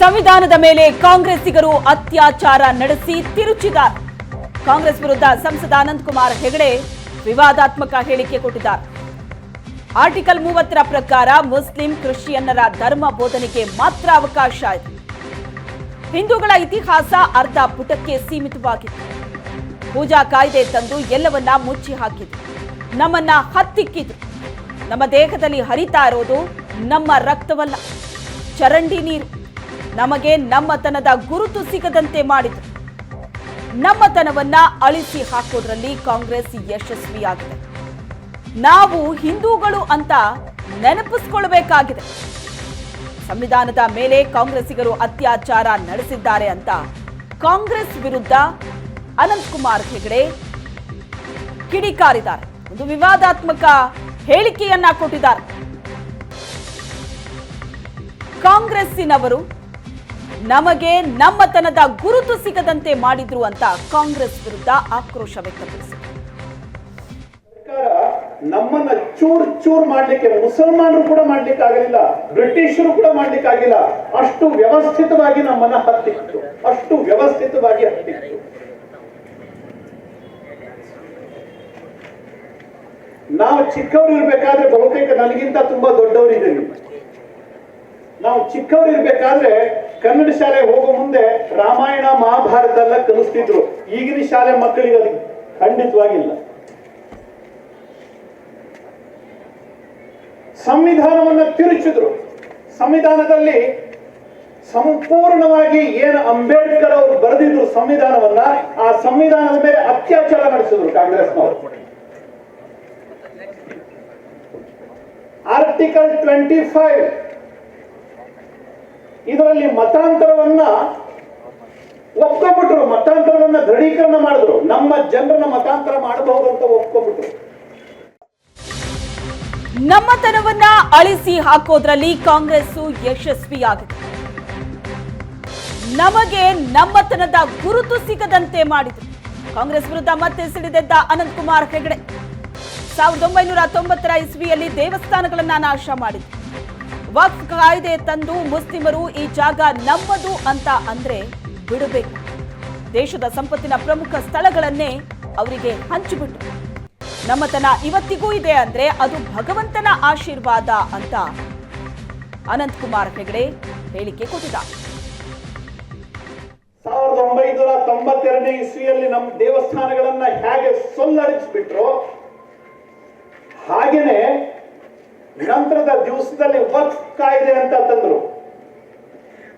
ಸಂವಿಧಾನದ ಮೇಲೆ ಕಾಂಗ್ರೆಸ್ಸಿಗರು ಅತ್ಯಾಚಾರ ನಡೆಸಿ ತಿರುಚಿದ್ದಾರೆ. ಕಾಂಗ್ರೆಸ್ ವಿರುದ್ಧ ಸಂಸದ ಅನಂತಕುಮಾರ್ ಹೆಗಡೆ ವಿವಾದಾತ್ಮಕ ಹೇಳಿಕೆ ಕೊಟ್ಟಿದ್ದಾರೆ. ಆರ್ಟಿಕಲ್ ಮೂವತ್ತರ ಪ್ರಕಾರ ಮುಸ್ಲಿಂ ಕ್ರಿಶ್ಚಿಯನ್ನರ ಧರ್ಮ ಬೋಧನೆಗೆ ಮಾತ್ರ ಅವಕಾಶ ಇದೆ. ಹಿಂದೂಗಳ ಇತಿಹಾಸ ಅರ್ಧ ಪುಟಕ್ಕೆ ಸೀಮಿತವಾಗಿತ್ತು. ಪೂಜಾ ಕಾಯ್ದೆ ತಂದು ಎಲ್ಲವನ್ನ ಮುಚ್ಚಿ ಹಾಕಿದ್ರು ನಮ್ಮನ್ನ ಹತ್ತಿಕ್ಕಿದ್ರು ನಮ್ಮ ದೇಹದಲ್ಲಿ ಹರಿತಾ ಇರೋದು ನಮ್ಮ ರಕ್ತವಲ್ಲ. ಚರಂಡಿ ನೀರು. ನಮಗೆ ನಮ್ಮತನದ ಗುರುತು ಸಿಗದಂತೆ ಮಾಡಿತು. ನಮ್ಮತನವನ್ನ ಅಳಿಸಿ ಹಾಕೋದ್ರಲ್ಲಿ ಕಾಂಗ್ರೆಸ್ ಯಶಸ್ವಿಯಾಗಿದೆ. ನಾವು ಹಿಂದೂಗಳು ಅಂತ ನೆನಪಿಸ್ಕೊಳ್ಬೇಕಾಗಿದೆ. ಸಂವಿಧಾನದ ಮೇಲೆ ಕಾಂಗ್ರೆಸ್ಸಿಗರು ಅತ್ಯಾಚಾರ ನಡೆಸಿದ್ದಾರೆ ಅಂತ ಕಾಂಗ್ರೆಸ್ ವಿರುದ್ಧ ಅನಂತಕುಮಾರ್ ಹೆಗಡೆ ಕಿಡಿಕಾರಿದ್ದಾರೆ. ಒಂದು ವಿವಾದಾತ್ಮಕ ಹೇಳಿಕೆಯನ್ನ ಕೊಟ್ಟಿದ್ದಾರೆ. ಕಾಂಗ್ರೆಸ್ಸಿನವರು ನಮಗೆ ನಮ್ಮತನದ ಗುರುತು ಸಿಗದಂತೆ ಮಾಡಿದ್ರು ಅಂತ ಕಾಂಗ್ರೆಸ್ ವಿರುದ್ಧ ಆಕ್ರೋಶ ವ್ಯಕ್ತಪಡಿಸಿದರು ನಮ್ಮನ್ನ ಚೂರ್ ಚೂರ್ ಮಾಡ್ಲಿಕ್ಕೆ, ಮುಸಲ್ಮಾನರು ಕೂಡ ಮಾಡ್ಲಿಕ್ಕೆ ಆಗಲಿಲ್ಲ ಬ್ರಿಟಿಷರು ಕೂಡ ಮಾಡ್ಲಿಕ್ಕೆ ಆಗಿಲ್ಲ ಅಷ್ಟು ವ್ಯವಸ್ಥಿತವಾಗಿ ನಮ್ಮನ್ನ ಹತ್ತಿತ್ತು. ಅಷ್ಟು ವ್ಯವಸ್ಥಿತವಾಗಿ ಹತ್ತಿತ್ತು. ನಾವು ಚಿಕ್ಕವರು ಇರ್ಬೇಕಾದ್ರೆ ಬಹುತೇಕ ನನಗಿಂತ ತುಂಬಾ ದೊಡ್ಡವರಿದ್ದೀವಿ ನಾವು ಚಿಕ್ಕವರು ಇರ್ಬೇಕಾದ್ರೆ ಕನ್ನಡ ಶಾಲೆ ಹೋಗೋ ಮುಂದೆ ರಾಮಾಯಣ ಮಹಾಭಾರತ ಎಲ್ಲ ಕಲಿಸ್ತಿದ್ರು. ಈಗಿನ ಶಾಲೆ ಮಕ್ಕಳಿಗೆ ಅದು ಖಂಡಿತವಾಗಿಲ್ಲ. ಸಂವಿಧಾನವನ್ನ ತಿರುಚಿದ್ರು. ಸಂವಿಧಾನದಲ್ಲಿ ಸಂಪೂರ್ಣವಾಗಿ ಏನು ಅಂಬೇಡ್ಕರ್ ಅವರು ಬರೆದಿದ್ರು ಸಂವಿಧಾನವನ್ನ, ಆ ಸಂವಿಧಾನದ ಮೇಲೆ ಅತ್ಯಾಚಾರ ನಡೆಸಿದ್ರು ಕಾಂಗ್ರೆಸ್ನವರು. ಆರ್ಟಿಕಲ್ ಟ್ವೆಂಟಿ ಫೈವ್ ಇದರಲ್ಲಿ ಮತಾಂತರವನ್ನ ಒಪ್ಕೊಂಡ್ಬಿಟ್ರು. ಮತಾಂತರವನ್ನ ದೃಢೀಕರಣ ಮಾಡಿದ್ರು. ನಮ್ಮ ಜನರನ್ನ ಮತಾಂತರ ಮಾಡಬಹುದು ಅಂತ ಒಪ್ಕೊಂಡ್ಬಿಟ್ರು. ನಮ್ಮತನವನ್ನ ಅಳಿಸಿ ಹಾಕೋದ್ರಲ್ಲಿ ಕಾಂಗ್ರೆಸ್ ಯಶಸ್ವಿಯಾಗಿದೆ. ನಮಗೆ ನಮ್ಮತನದ ಗುರುತು ಸಿಗದಂತೆ ಮಾಡಿದ್ರು. ಕಾಂಗ್ರೆಸ್ ವಿರುದ್ಧ ಮತ್ತೆ ಸಿಡಿದೆದ್ದ ಅನಂತಕುಮಾರ್ ಹೆಗಡೆ. ಸಾವಿರದ ಒಂಬೈನೂರ ತೊಂಬತ್ತರ ಇಸ್ವಿಯಲ್ಲಿ ದೇವಸ್ಥಾನಗಳನ್ನ ನಾಶ ಮಾಡಿದ್ರು. ವಕ್ಫ್ ಕಾಯ್ದೆ ತಂದು ಮುಸ್ಲಿಮರು ಈ ಜಾಗ ನಮ್ಮದು ಅಂತ ಅಂದ್ರೆ ಬಿಡಬೇಕು. ದೇಶದ ಸಂಪತ್ತಿನ ಪ್ರಮುಖ ಸ್ಥಳಗಳನ್ನೇ ಅವರಿಗೆ ಹಂಚಿಬಿಟ್ರು ನಮ್ಮತನ ಇವತ್ತಿಗೂ ಇದೆ ಅಂದ್ರೆ ಅದು ಭಗವಂತನ ಆಶೀರ್ವಾದ ಅಂತ ಅನಂತಕುಮಾರ್ ಹೆಗಡೆ ಹೇಳಿಕೆ ಕೊಟ್ಟಿದ್ದ. ಸಾವಿರದ ಒಂಬೈನೂರ ತೊಂಬತ್ತೆರಡನೇ ಇಸ್ವಿಯಲ್ಲಿ ನಮ್ಮ ದೇವಸ್ಥಾನಗಳನ್ನ ಹೇಗೆ ಸೊಲ್ಲಡಿಸ್ಬಿಟ್ರು ಹಾಗೇನೆ ನಂತರದ ದಿವಸದಲ್ಲಿ ವಕ್ಫ್ ಕಾಯ್ದೆ ಅಂತ ತಂದ್ರು.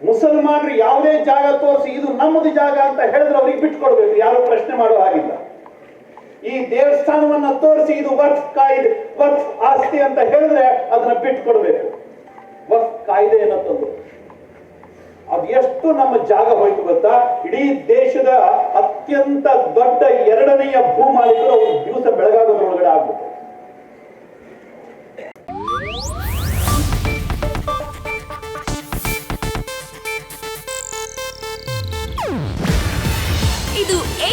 ಮುಸಲ್ಮಾನರು ಯಾವುದೇ ಜಾಗ ತೋರಿಸಿ ಇದು ನಮ್ಮದು ಜಾಗ ಅಂತ ಹೇಳಿದ್ರೆ ಅವ್ರಿಗೆ ಬಿಟ್ಕೊಡ್ಬೇಕು, ಯಾರು ಪ್ರಶ್ನೆ ಮಾಡೋ ಹಾಗಿಲ್ಲ. ಈ ದೇವಸ್ಥಾನವನ್ನ ತೋರಿಸಿ ಇದು ವಕ್ಫ್ ಕಾಯ್ದೆ, ವಕ್ಫ್ ಆಸ್ತಿ ಅಂತ ಹೇಳಿದ್ರೆ ಅದನ್ನ ಬಿಟ್ಕೊಡ್ಬೇಕು. ವಕ್ಫ್ ಕಾಯ್ದೆಯನ್ನ ತಂದ್ರು. ಅದು ಎಷ್ಟು ನಮ್ಮ ಜಾಗ ಹೋಯ್ತು ಗೊತ್ತಾ? ಇಡೀ ದೇಶದ ಅತ್ಯಂತ ದೊಡ್ಡ ಎರಡನೆಯ ಭೂಮಾಲೀಕರು ಅವ್ರ ದಿವಸ ಬೆಳಗಾಗೋದ್ರೊಳಗಡೆ ಆಗ್ಬಿಟ್ಟು